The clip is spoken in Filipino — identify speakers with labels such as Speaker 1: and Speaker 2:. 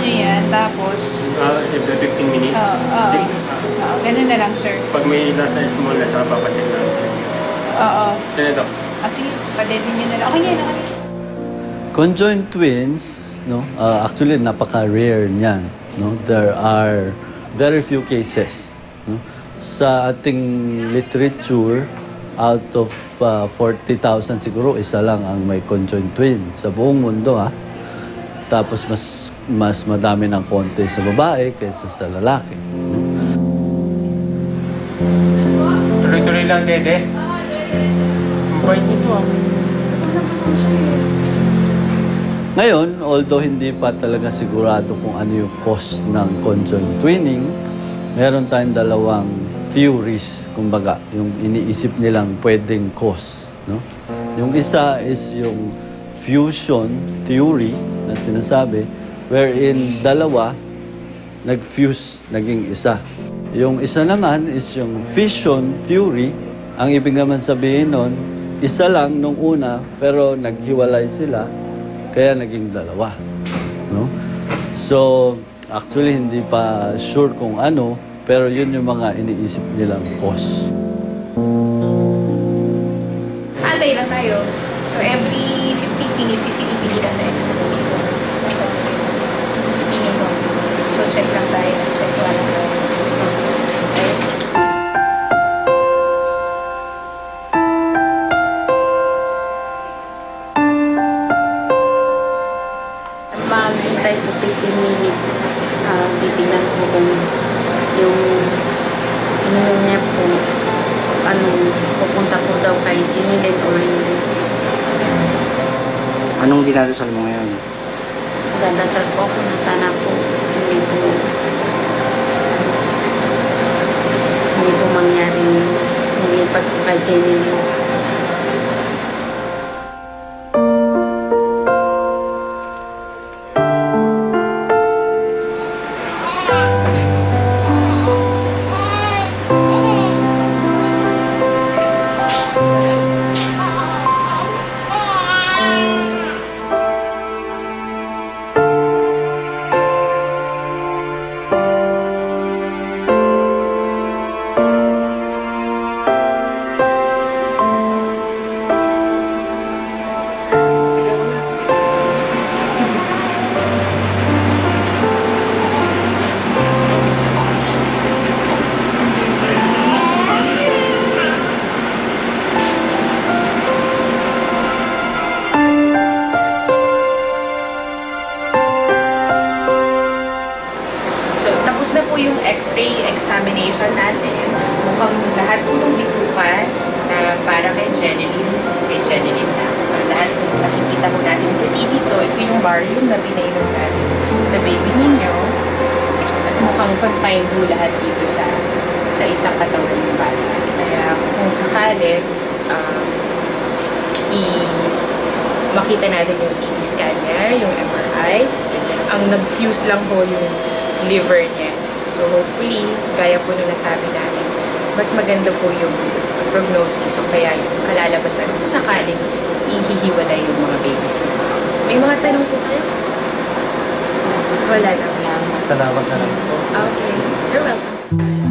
Speaker 1: nyo yan, tapos...
Speaker 2: Uh, every 15 minutes? Oo, oh, oh,
Speaker 1: oh, ganun
Speaker 3: na lang, sir.
Speaker 2: Pag may nasa small na, tsaka papacheck na lang.
Speaker 3: Oo.
Speaker 2: Sige ito.
Speaker 3: Ah, sige, padedin nyo na lang. Okay, yan, okay.
Speaker 4: Conjoined twins, no? Uh, actually, napaka-rare niyan. No? There are very few cases. No? Sa ating literature, out of ah, uh, 40,000 siguro, isa lang ang may conjoined twin sa buong mundo. Ha? Tapos mas mas madami ng konti sa babae kaysa sa lalaki.
Speaker 2: Tuloy-tuloy lang, Dede. Ang bait nito ah.
Speaker 4: Ngayon, although hindi pa talaga sigurado kung ano yung cause ng conjoined twinning, meron tayong dalawang theories, kumbaga, yung iniisip nilang pwedeng cause. No? Yung isa is yung fusion theory na sinasabi, wherein dalawa nag-fuse, naging isa. Yung isa naman is yung fission theory. Ang ibig naman sabihin nun, isa lang nung una, pero naghiwalay sila, kaya naging dalawa. No? So, actually, hindi pa sure kung ano, pero yun yung mga iniisip nilang cause.
Speaker 3: Antay lang tayo. So, every 15 minutes, CCTV nila sa X-ray. Nasa minimum. So, check lang tayo. Check lang tayo.
Speaker 5: Maghintay po 15 minutes. Uh, titignan po kung yung ininom niya po ano, pupunta po daw kay Jinilin or.
Speaker 6: Anong dinadasal mo ngayon?
Speaker 5: Dadasal po ako na sana po hindi po hindi po mangyaring nilipat po kay Jinilin.
Speaker 3: So, tapos na po yung x-ray examination natin. Mukhang lahat po ng bituka na para kay Jeneline, kay Jeneline na. So, lahat po nakikita po natin puti dito. Ito yung barium na pinainom natin sa baby ninyo. At mukhang confined po lahat dito sa sa isang katawan ng bata. Kaya kung sakali, um, i makita natin yung CT scan niya, yung MRI. Ang nag-fuse lang po yung liver niya. So hopefully, gaya po nung nasabi namin, mas maganda po yung prognosis o kaya yung kalalabasan kung sakaling ihihiwalay yung mga babies. May mga tanong po tayo? Wala lang.
Speaker 6: Salamat na lang po.
Speaker 3: Okay. You're welcome.